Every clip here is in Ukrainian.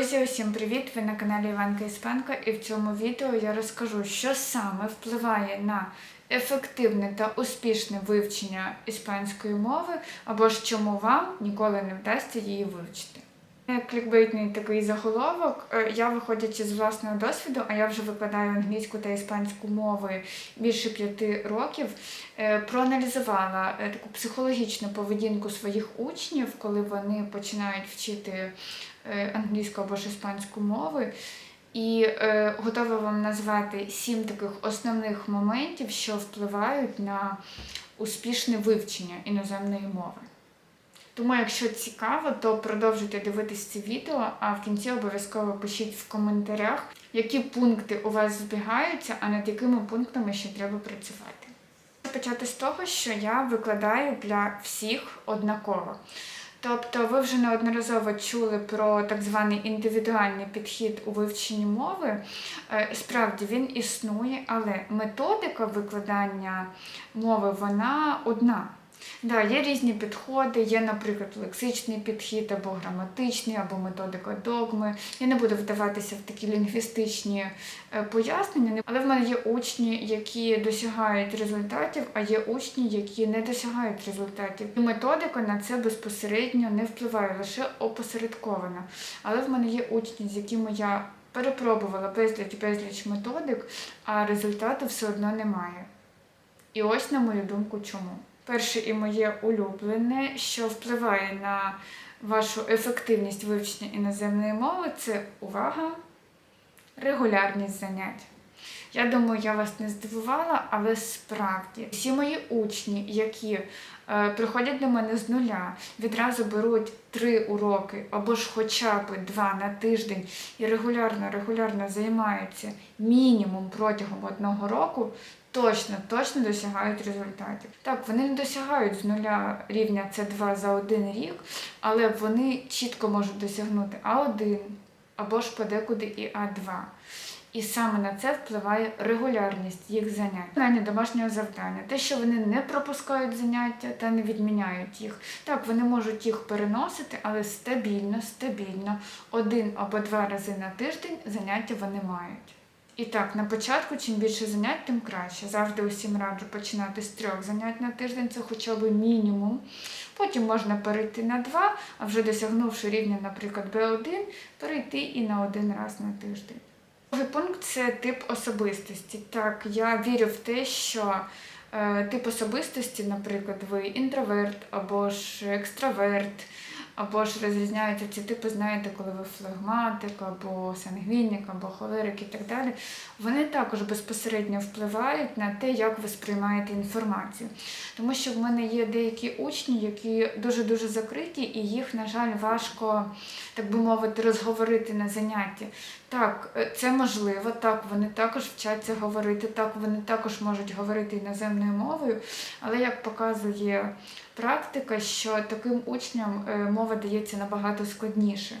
Друзі, усім привіт! Ви на каналі Іванка Іспанка і в цьому відео я розкажу, що саме впливає на ефективне та успішне вивчення іспанської мови, або ж чому вам ніколи не вдасться її вивчити. Клікбейтний такий заголовок. Е, Я, виходячи з власного досвіду, а я вже викладаю англійську та іспанську мови більше п'яти років, е, проаналізувала е, таку психологічну поведінку своїх учнів, коли вони починають вчити англійську або ж іспанську мови. І е, готова вам назвати сім таких основних моментів, що впливають на успішне вивчення іноземної мови. Тому, якщо цікаво, то продовжуйте дивитись це відео, а в кінці обов'язково пишіть в коментарях, які пункти у вас збігаються, а над якими пунктами ще треба працювати. Почати з того, що я викладаю для всіх однаково. Тобто ви вже неодноразово чули про так званий індивідуальний підхід у вивченні мови. Е, Справді він існує, але методика викладання мови вона одна. Да, є різні підходи, є, наприклад, лексичний підхід, або граматичний, або методика догми. Я не буду вдаватися в такі лінгвістичні е, пояснення, але в мене є учні, які досягають результатів, а є учні, які не досягають результатів. І методика на це безпосередньо не впливає, лише опосередковано. Але в мене є учні, з якими я перепробувала безліч безліч методик, а результату все одно немає. І ось, на мою думку, чому. Перше і моє улюблене, що впливає на вашу ефективність вивчення іноземної мови, це увага, регулярність занять. Я думаю, я вас не здивувала, але справді всі мої учні, які е, приходять до мене з нуля, відразу беруть три уроки або ж хоча б два на тиждень і регулярно, регулярно займаються мінімум протягом одного року, точно, точно досягають результатів. Так, вони не досягають з нуля рівня С2 за один рік, але вони чітко можуть досягнути А1 або ж подекуди і А2. І саме на це впливає регулярність їх занять. Виконання домашнього завдання, те, що вони не пропускають заняття та не відміняють їх. Так, вони можуть їх переносити, але стабільно, стабільно, один або два рази на тиждень заняття вони мають. І так, на початку, чим більше занять, тим краще. Завжди усім раджу починати з трьох занять на тиждень, це хоча б мінімум. Потім можна перейти на два, а вже досягнувши рівня, наприклад, B1, перейти і на один раз на тиждень. Другий пункт це тип особистості. Так, я вірю в те, що е, тип особистості, наприклад, ви інтроверт або ж екстраверт, або ж розрізняються ці типи, знаєте, коли ви флегматик, або сангвінік, або холерик і так далі, вони також безпосередньо впливають на те, як ви сприймаєте інформацію. Тому що в мене є деякі учні, які дуже-дуже закриті, і їх, на жаль, важко, так би мовити, розговорити на занятті. Так, е, це можливо, так, вони також вчаться говорити, так, вони також можуть говорити іноземною мовою, але як показує практика, що таким учням е, мова дається набагато складніше.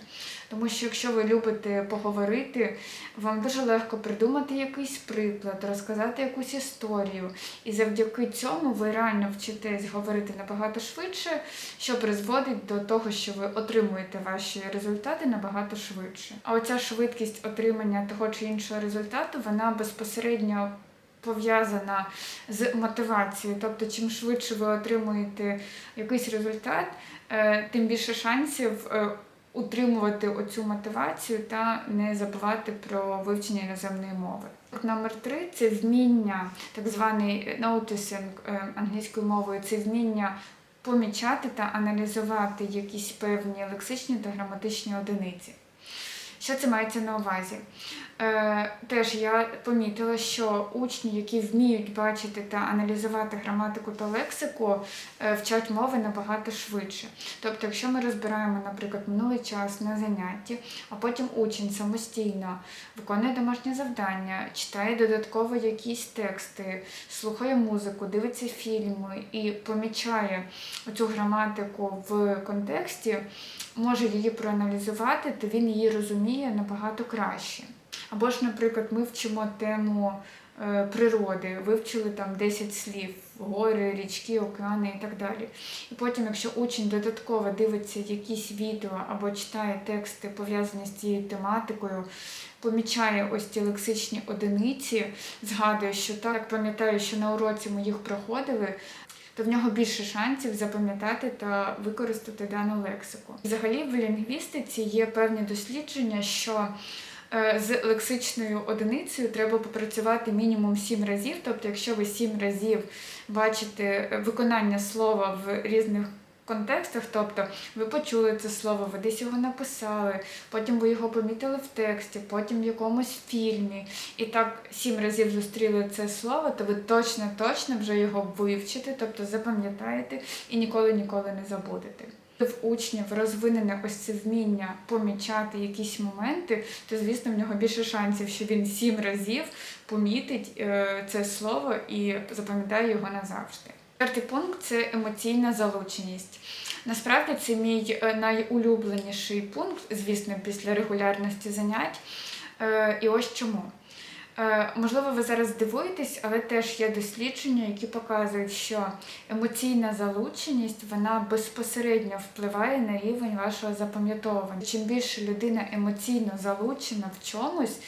Тому що якщо ви любите поговорити, вам дуже легко придумати якийсь приклад, розказати якусь історію. І завдяки цьому ви реально вчитесь говорити набагато швидше, що призводить до того, що ви отримуєте ваші результати набагато швидше. А оця швидкість отримання того чи іншого результату, вона безпосередньо пов'язана з мотивацією. Тобто, чим швидше ви отримуєте якийсь результат, е, тим більше шансів е, утримувати оцю мотивацію та не забувати про вивчення іноземної мови. Номер три це вміння, так званий noticing е, англійською мовою, це вміння помічати та аналізувати якісь певні лексичні та граматичні одиниці. Що це мається на увазі? Е, теж я помітила, що учні, які вміють бачити та аналізувати граматику та лексику, е, вчать мови набагато швидше. Тобто, якщо ми розбираємо, наприклад, минулий час на занятті, а потім учень самостійно виконує домашнє завдання, читає додатково якісь тексти, слухає музику, дивиться фільми і помічає цю граматику в контексті, може її проаналізувати, то він її розуміє набагато краще. Або ж, наприклад, ми вчимо тему е, природи, вивчили там 10 слів, гори, річки, океани і так далі. І потім, якщо учень додатково дивиться якісь відео або читає тексти, пов'язані з цією тематикою, помічає ось ці лексичні одиниці, згадує, що так, пам'ятаю, що на уроці ми їх проходили, то в нього більше шансів запам'ятати та використати дану лексику. Взагалі, в лінгвістиці є певні дослідження, що з лексичною одиницею треба попрацювати мінімум 7 разів. Тобто, якщо ви 7 разів бачите е, виконання слова в різних контекстах, тобто ви почули це слово, ви десь його написали, потім ви його помітили в тексті, потім в якомусь фільмі, і так сім разів зустріли це слово, то ви точно точно вже його вивчите, тобто запам'ятаєте і ніколи ніколи не забудете. В учнів розвинене ось це вміння помічати якісь моменти, то звісно в нього більше шансів, що він сім разів помітить е, це слово і запам'ятає його назавжди. Четвертий пункт це емоційна залученість. Насправді це мій е, найулюбленіший пункт, звісно, після регулярності занять. Е, І ось чому. Е, Можливо, ви зараз дивуєтесь, але теж є дослідження, які показують, що емоційна залученість вона безпосередньо впливає на рівень вашого запам'ятовування. Чим більше людина емоційно залучена в чомусь,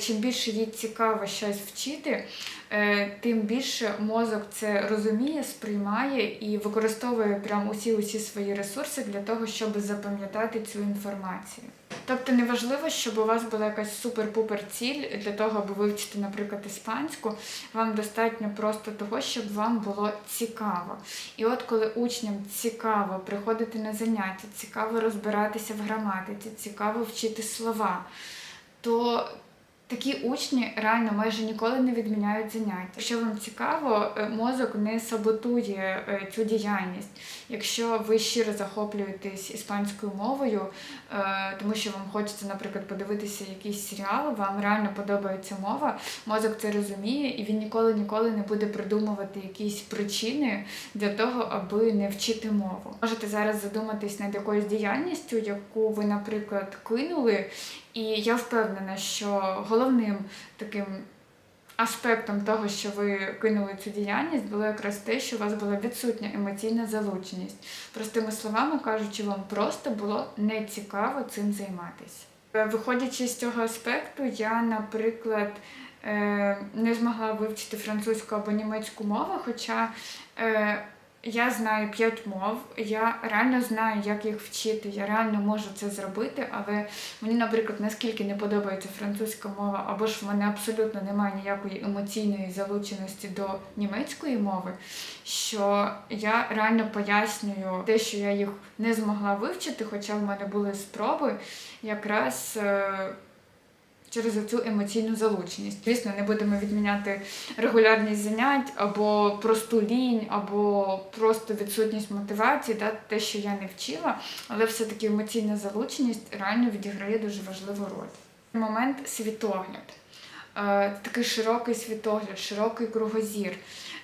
чим більше їй цікаво щось вчити, е, тим більше мозок це розуміє, сприймає і використовує прям усі усі свої ресурси для того, щоб запам'ятати цю інформацію. Тобто неважливо, щоб у вас була якась супер-пупер ціль для того, аби вивчити, наприклад, іспанську. Вам достатньо просто того, щоб вам було цікаво. І от коли учням цікаво приходити на заняття, цікаво розбиратися в граматиці, цікаво вчити слова, то такі учні реально майже ніколи не відміняють заняття. Якщо вам цікаво, е, мозок не саботує е, цю діяльність. Якщо ви щиро захоплюєтесь іспанською мовою, е, тому що вам хочеться, наприклад, подивитися якийсь серіал, вам реально подобається мова, мозок це розуміє, і він ніколи ніколи не буде придумувати якісь причини для того, аби не вчити мову. Можете зараз задуматись над якоюсь діяльністю, яку ви, наприклад, кинули, і я впевнена, що головним таким аспектом того, що ви кинули цю діяльність, було якраз те, що у вас була відсутня емоційна залученість. Простими словами кажучи, вам просто було не цікаво цим займатися. Е, Виходячи з цього аспекту, я, наприклад, е, не змогла вивчити французьку або німецьку мову, хоча е, я знаю п'ять мов, я реально знаю, як їх вчити, я реально можу це зробити, але мені, наприклад, наскільки не подобається французька мова, або ж в мене абсолютно немає ніякої емоційної залученості до німецької мови, що я реально пояснюю те, що я їх не змогла вивчити, хоча в мене були спроби якраз. Через цю емоційну залученість. Звісно, не будемо відміняти регулярність занять, або просту лінь, або просто відсутність мотивації, да, те, що я не вчила, але все-таки емоційна залученість реально відіграє дуже важливу роль. Момент світогляд. Е, Такий широкий світогляд, широкий кругозір.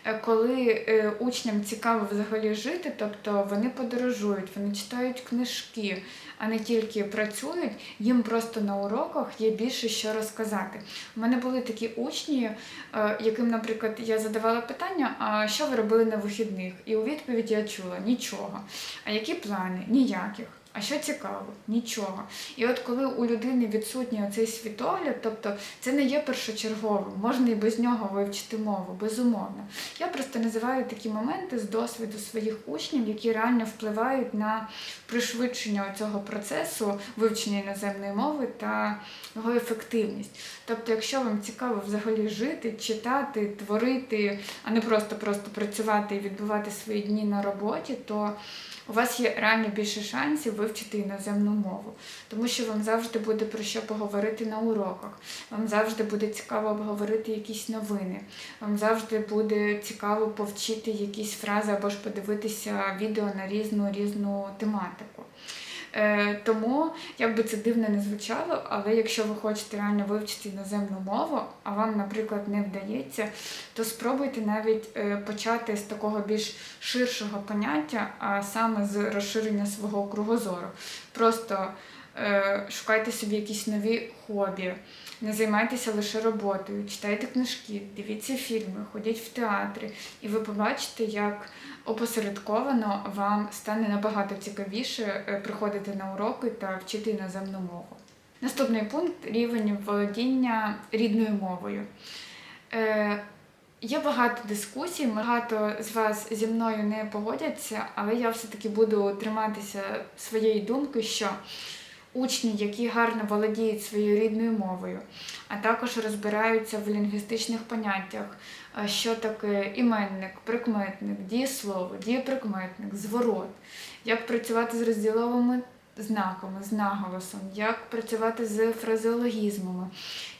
Е, Коли е, учням цікаво взагалі жити, тобто вони подорожують, вони читають книжки, а не тільки працюють, їм просто на уроках є більше що розказати. У мене були такі учні, е, яким, наприклад, я задавала питання, а що ви робили на вихідних? І у відповідь я чула нічого. А які плани? Ніяких. А що цікаво? Нічого. І от коли у людини відсутній оцей світогляд, тобто це не є першочерговим, можна і без нього вивчити мову, безумовно. Я просто називаю такі моменти з досвіду своїх учнів, які реально впливають на пришвидшення цього процесу вивчення іноземної мови та його ефективність. Тобто, якщо вам цікаво взагалі жити, читати, творити, а не просто просто працювати і відбувати свої дні на роботі, то у вас є реально більше шансів вивчити іноземну мову, тому що вам завжди буде про що поговорити на уроках, вам завжди буде цікаво обговорити якісь новини, вам завжди буде цікаво повчити якісь фрази або ж подивитися відео на різну різну тематику. Е, тому, як би це дивно не звучало, але якщо ви хочете реально вивчити іноземну мову, а вам, наприклад, не вдається, то спробуйте навіть е, почати з такого більш ширшого поняття, а саме з розширення свого кругозору. Просто шукайте собі якісь нові хобі, не займайтеся лише роботою, читайте книжки, дивіться фільми, ходіть в театри, і ви побачите, як опосередковано вам стане набагато цікавіше е, приходити на уроки та вчити іноземну мову. Наступний пункт рівень володіння рідною мовою. Е, Є багато дискусій, багато з вас зі мною не погодяться, але я все-таки буду триматися своєї думки, що учні, які гарно володіють своєю рідною мовою, а також розбираються в лінгвістичних поняттях, е, що таке іменник, прикметник, дієслово, дієприкметник, зворот, як працювати з розділовими знаками, з наголосом, як працювати з фразеологізмами.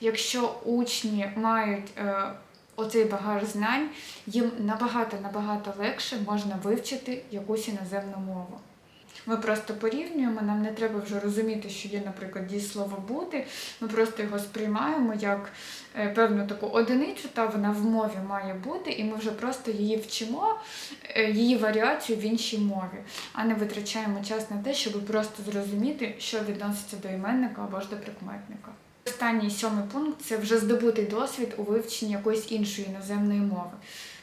Якщо учні мають е, оцей багаж знань, їм набагато-набагато легше можна вивчити якусь іноземну мову. Ми просто порівнюємо, нам не треба вже розуміти, що є, наприклад, дієслово бути. Ми просто його сприймаємо як е, певну таку одиницю, та вона в мові має бути, і ми вже просто її вчимо, е, її варіацію в іншій мові, а не витрачаємо час на те, щоб просто зрозуміти, що відноситься до іменника або ж до прикметника. Останній сьомий пункт це вже здобутий досвід у вивченні якоїсь іншої іноземної мови.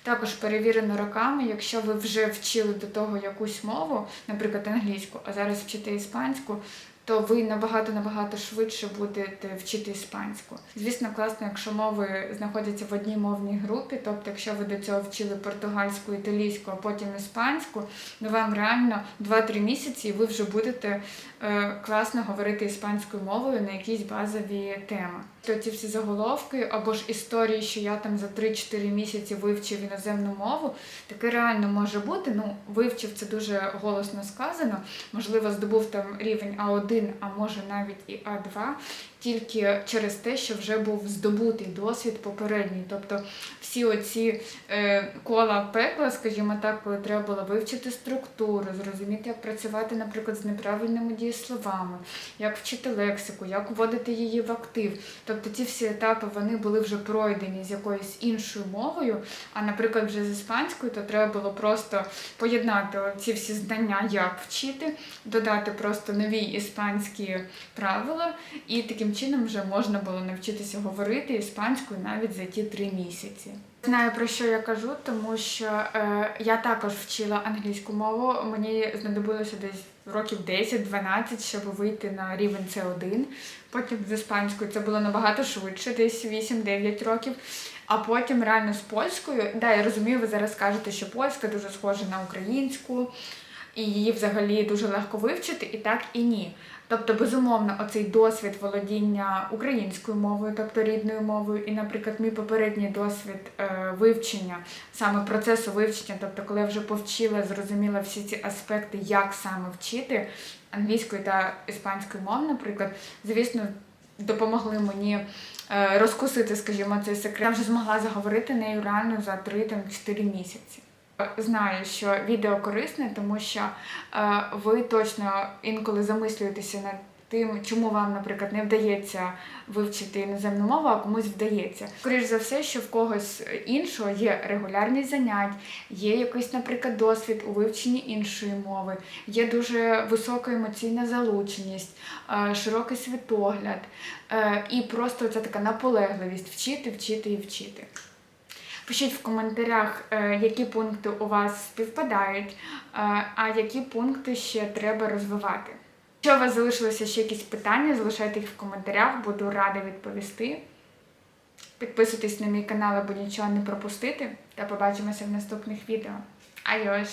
Також перевірено роками, якщо ви вже вчили до того якусь мову, наприклад, англійську, а зараз вчите іспанську, то ви набагато набагато швидше будете вчити іспанську. Звісно, класно, якщо мови знаходяться в одній мовній групі, тобто, якщо ви до цього вчили португальську, італійську, а потім іспанську, то вам реально 2-3 місяці і ви вже будете е, класно говорити іспанською мовою на якісь базові теми. То ці всі заголовки або ж історії, що я там за 3-4 місяці вивчив іноземну мову, таке реально може бути. Ну, вивчив це дуже голосно сказано. Можливо, здобув там рівень А1, а може навіть і А2, тільки через те, що вже був здобутий досвід попередній. Тобто всі оці е, кола пекла, скажімо так, коли треба було вивчити структуру, зрозуміти, як працювати, наприклад, з неправильними дієсловами, як вчити лексику, як вводити її в актив. Тобто ці всі етапи вони були вже пройдені з якоюсь іншою мовою. А, наприклад, вже з іспанською, то треба було просто поєднати ці всі знання, як вчити, додати просто нові іспанські правила, і таким чином вже можна було навчитися говорити іспанською навіть за ті три місяці. Знаю про що я кажу, тому що е, я також вчила англійську мову. Мені знадобилося десь років 10-12, щоб вийти на рівень С1. Потім з іспанською це було набагато швидше, десь 8-9 років. А потім реально з польською. Да, я розумію, ви зараз кажете, що польська дуже схожа на українську, і її взагалі дуже легко вивчити, і так і ні. Тобто, безумовно, оцей досвід володіння українською мовою, тобто рідною мовою, і, наприклад, мій попередній досвід е, вивчення, саме процесу вивчення, тобто, коли я вже повчила, зрозуміла всі ці аспекти, як саме вчити англійською та іспанською мов, наприклад, звісно, допомогли мені е, розкусити, скажімо, цей секрет. Я вже змогла заговорити нею реально за 3-4 місяці. Знаю, що відео корисне, тому що е, ви точно інколи замислюєтеся над тим, чому вам, наприклад, не вдається вивчити іноземну мову, а комусь вдається. Скоріше за все, що в когось іншого є регулярність занять, є якийсь, наприклад, досвід у вивченні іншої мови, є дуже висока емоційна залученість, е, широкий світогляд е, і просто ця така наполегливість вчити, вчити і вчити. Пишіть в коментарях, е, які пункти у вас співпадають, е, а які пункти ще треба розвивати. Якщо у вас залишилися ще якісь питання, залишайте їх в коментарях, буду рада відповісти. Підписуйтесь на мій канал, аби нічого не пропустити. Та побачимося в наступних відео. Айош!